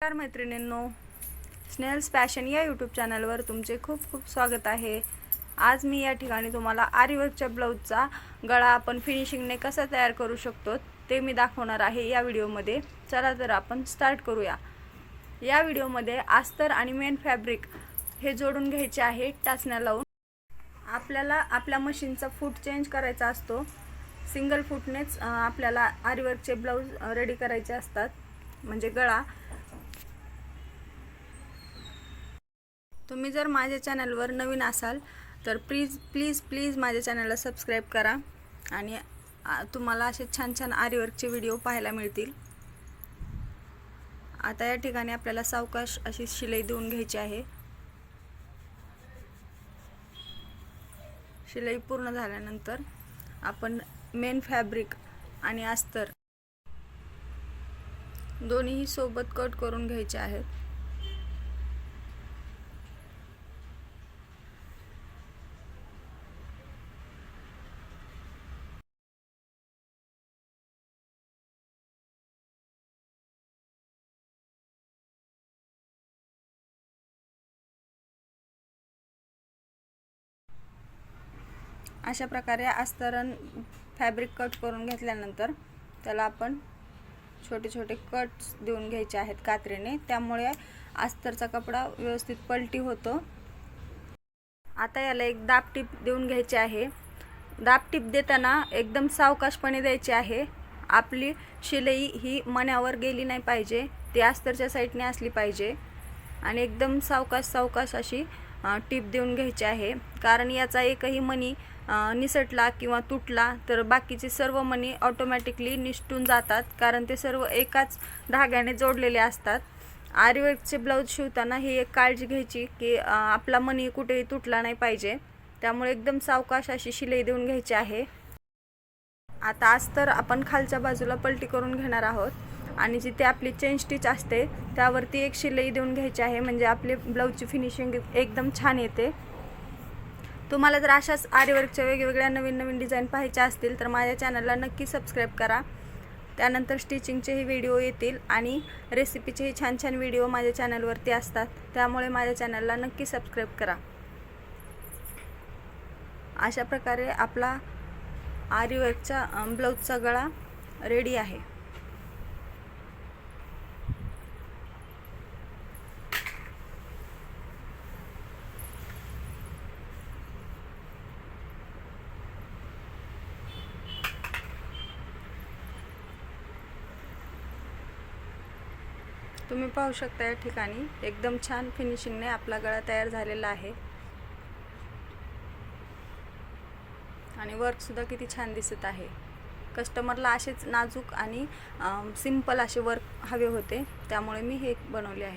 नमस्कार मैत्रिणींनो Snell's fashion या यूट्यूब चॅनलवर तुमचे खूप खूप स्वागत आहे. आज मी या ठिकाणी तुम्हाला आरीवर्कच्या ब्लाऊजचा गळा आपण फिनिशिंगने कसा तयार करू शकतो ते मी दाखवणार आहे या व्हिडिओमध्ये. चला तर आपण स्टार्ट करूया. या व्हिडिओमध्ये आस्तर आणि मेन फॅब्रिक हे जोडून घ्यायचे आहे टाचण्या लावून. आपल्याला आपल्या मशीनचा फूट चेंज करायचा असतो. सिंगल फूटनेच आपल्याला आरीवर्कचे ब्लाऊज रेडी करायचे असतात. म्हणजे गळा. तुम्ही जर माझ्या चॅनलवर नवीन असाल तर प्लीज प्लीज प्लीज माझ्या चॅनलला सबस्क्राईब करा आणि तुम्हाला असे छान छान आरीवर्कचे व्हिडिओ पाहायला मिळतील. आता या ठिकाणी आपल्याला सावकाश अशी शिलाई देऊन घ्यायची आहे. शिलाई पूर्ण झाल्यानंतर आपण मेन फॅब्रिक आणि अस्तर दोन्हीही सोबत कट करून घ्यायचे आहेत. अशा प्रकारे अस्तरण फॅब्रिक कट करून घेतल्यानंतर त्याला आपण छोटे छोटे कट्स देऊन घ्यायचे आहेत कात्रीने. त्यामुळे अस्तरचा कपडा व्यवस्थित पलटी होतो. आता याला एक दाब टीप देऊन घ्यायची आहे. दाब टीप देताना एकदम सावकाशपणे द्यायची आहे. आपली शिलाई ही मण्यावर गेली नाही पाहिजे. ती अस्तरच्या साईडने असली पाहिजे. आणि एकदम सावकाश सावकाश अशी टीप देऊन घ्यायची आहे. कारण याचा एकही मणी निसटला किंवा तुटला तर बाकीचे सर्व मणी ऑटोमॅटिकली निष्ठून जातात. कारण ते सर्व एकाच धाग्याने जोडलेले असतात. आरीवर्कचे ब्लाऊज शिवताना ही एक काळजी घ्यायची की आपला मणी कुठेही तुटला नाही पाहिजे. त्यामुळे एकदम सावकाश अशी शिलाई देऊन घ्यायची आहे. आता आज तर आपण खालच्या बाजूला पलटी करून घेणार आहोत. आणि जिथे आपली चेन स्टिच असते त्यावरती एक शिलाई देऊन घ्यायची आहे. म्हणजे आपले ब्लाऊजची फिनिशिंग एकदम छान येते. तुम्हाला जर अशाच आरीवर्कच्या वेगवेगळ्या नवीन नवीन डिझाईन पाहायच्या असतील तर माझ्या चॅनलला नक्की सबस्क्राईब करा. त्यानंतर स्टिचिंगचेही व्हिडिओ येतील आणि रेसिपीचेही छान छान व्हिडिओ माझ्या चॅनलवरती असतात. त्यामुळे माझ्या चॅनलला नक्की सबस्क्राईब करा. अशा प्रकारे आपला आरीवर्कचा ब्लाऊजचा गळा रेडी आहे. तुम्ही पाहू शकता या ठिकाणी एकदम छान फिनिशिंगने आपला गळा तयार झालेला आहे. आणि वर्कसुद्धा किती छान दिसत आहे. कस्टमरला असेच नाजूक आणि सिंपल असे वर्क हवे होते. त्यामुळे मी हे बनवले आहे.